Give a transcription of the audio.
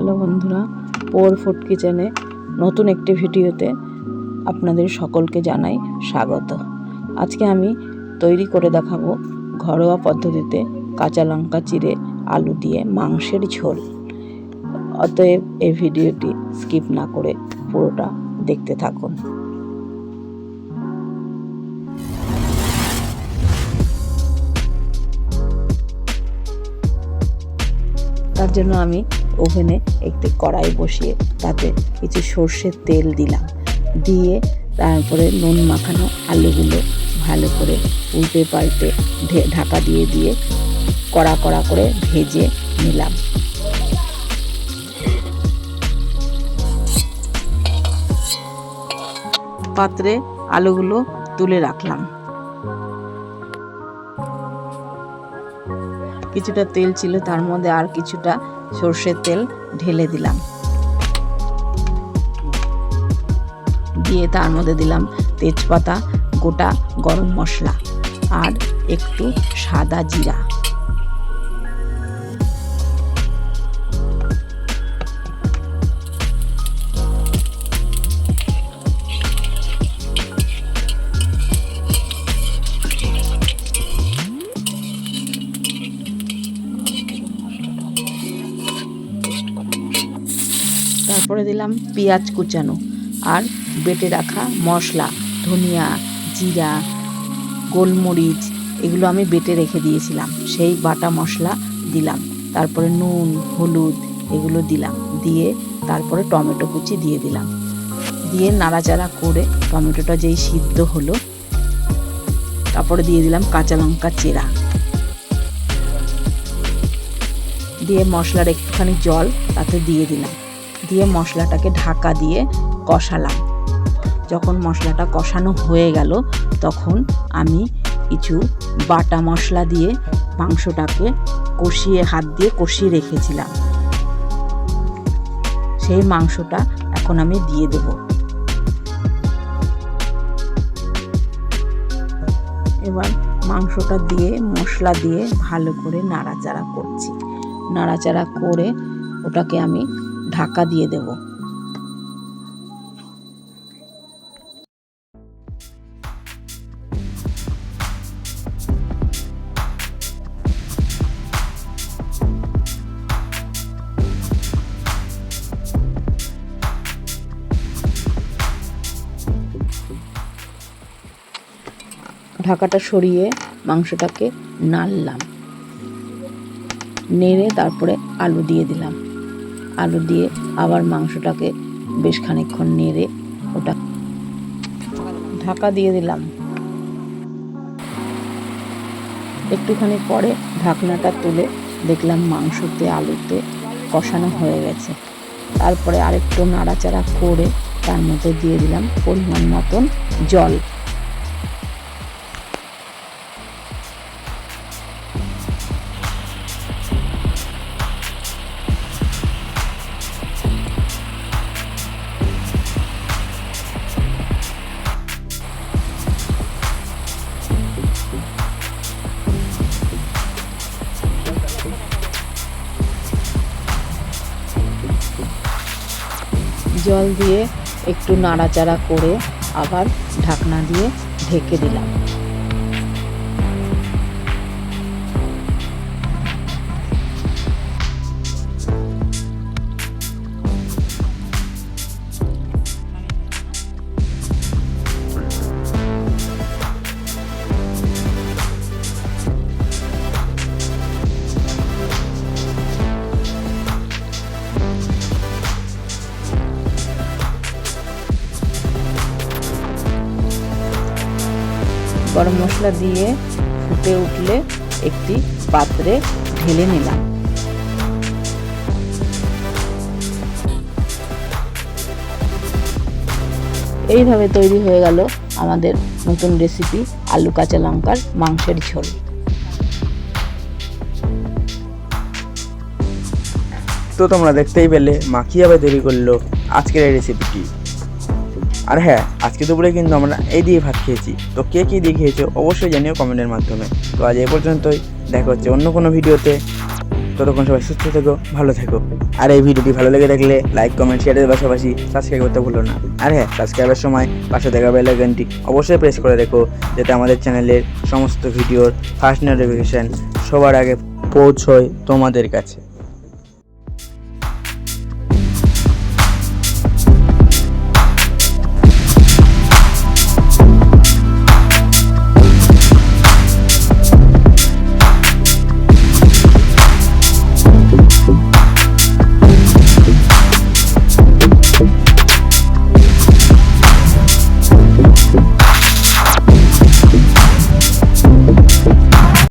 Hello বন্ধুরা পোর food কিচেনে নতুন একটি ভিডিওতে আপনাদের সকলকে জানাই স্বাগত। আজকে আমি তৈরি করে দেখাবো ঘরোয়া পদ্ধতিতে কাঁচা লঙ্কা চিড়ে আলু দিয়ে মাংসের ঝোল। অতএব এই ভিডিওটি স্কিপ না করে পুরোটা দেখতে থাকুন। তার জন্য আমি ওভেনে একটি কড়াই বসিয়ে তাতে কিছু সর্ষের তেল দিলাম। দিয়ে তারপরে নুন মাখানো আলুগুলো ভালো করে উল্টে পাল্টে ঢাকা দিয়ে দিয়ে কড়া কড়া করে ভেজে নিলাম। পাত্রে আলুগুলো তুলে রাখলাম। কিছুটা তেল ছিল, তার মধ্যে আর কিছুটা সর্ষের তেল ঢেলে দিলাম। দিয়ে তার মধ্যে দিলাম তেজপাতা, গোটা গরম মশলা আর একটু সাদা জিরা। তারপরে দিলাম পেঁয়াজ কুচানো আর বেটে রাখা মশলা, ধনিয়া, জিরা, গোলমরিচ, এগুলো আমি বেটে রেখে দিয়েছিলাম। সেই বাটা মশলা দিলাম। তারপরে নুন, হলুদ এগুলো দিলাম। দিয়ে তারপরে টমেটো কুচি দিয়ে দিলাম। দিয়ে নাড়াচাড়া করে টমেটোটা যেই সিদ্ধ হলো, তারপরে দিয়ে দিলাম কাঁচা লঙ্কা চেরা। দিয়ে মশলার একটুখানি জল তাতে দিয়ে দিলাম। দিয়ে মশলাটাকে ঢাকা দিয়ে কষালাম। যখন মশলাটা কষানো হয়ে গেল, তখন আমি কিছু বাটা মশলা দিয়ে মাংসটাকে কষিয়ে, হাত দিয়ে কষিয়ে রেখেছিলাম। সেই মাংসটা এখন আমি দিয়ে দেব। এবার মাংসটা দিয়ে, মশলা দিয়ে ভালো করে নাড়াচাড়া করছি। নাড়াচাড়া করে ওটাকে আমি ঢাকা দিয়ে দেব। ঢাকাটা সরিয়ে মাংসটাকে নাড়লাম। নেড়ে তারপরে আলু দিয়ে দিলাম। আলু দিয়ে আবার মাংসটাকে বেশ খানিকক্ষণ নেড়ে ওটা ঢাকা দিয়ে দিলাম। একটুখানি পরে ঢাকনাটা তুলে দেখলাম মাংসতে আলুতে কষানো হয়ে গেছে। তারপরে আরেকটু নাড়াচাড়া করে তার মধ্যে দিয়ে দিলাম পরিমাণ মতন জল। জল দিয়ে একটু নাড়াচাড়া করে আবার ঢাকনা দিয়ে ঢেকে দিলাম। গরম মশলা দিয়ে ফুটে উঠলে একটি পাত্রে ঢেলে নিলাম। এইভাবে তৈরি হয়ে গেল আমাদের নতুন রেসিপি আলু কাঁচা লঙ্কার মাংসের ঝোল। তো তোমরা দেখতেই পেলে, মা কীভাবে তৈরি করল আজকের এই রেসিপিটি আর হ্যাঁ আজকে দুপুরে কিন্তু আমরা এই দিয়ে ভাত খেয়েছি। তো কে কী দিয়ে খেয়েছো অবশ্যই জানিও কমেন্টের মাধ্যমে। তো আজ এই পর্যন্তই, দেখা হচ্ছে অন্য কোনো ভিডিওতে। ততক্ষণ সবাই সুস্থ থেকো, ভালো থেকো। আর এই ভিডিওটি ভালো লেগে থাকলে লাইক কমেন্ট শেয়ারের পাশাপাশি সাবস্ক্রাইব করতে ভুলো না। আর হ্যাঁ সাবস্ক্রাইবের সময় পাশে দেখা বেল অবশ্যই প্রেস করে রেখো, যাতে আমাদের চ্যানেলের সমস্ত ভিডিওর ফার্স্ট নোটিফিকেশন সবার আগে পৌঁছয় তোমাদের কাছে।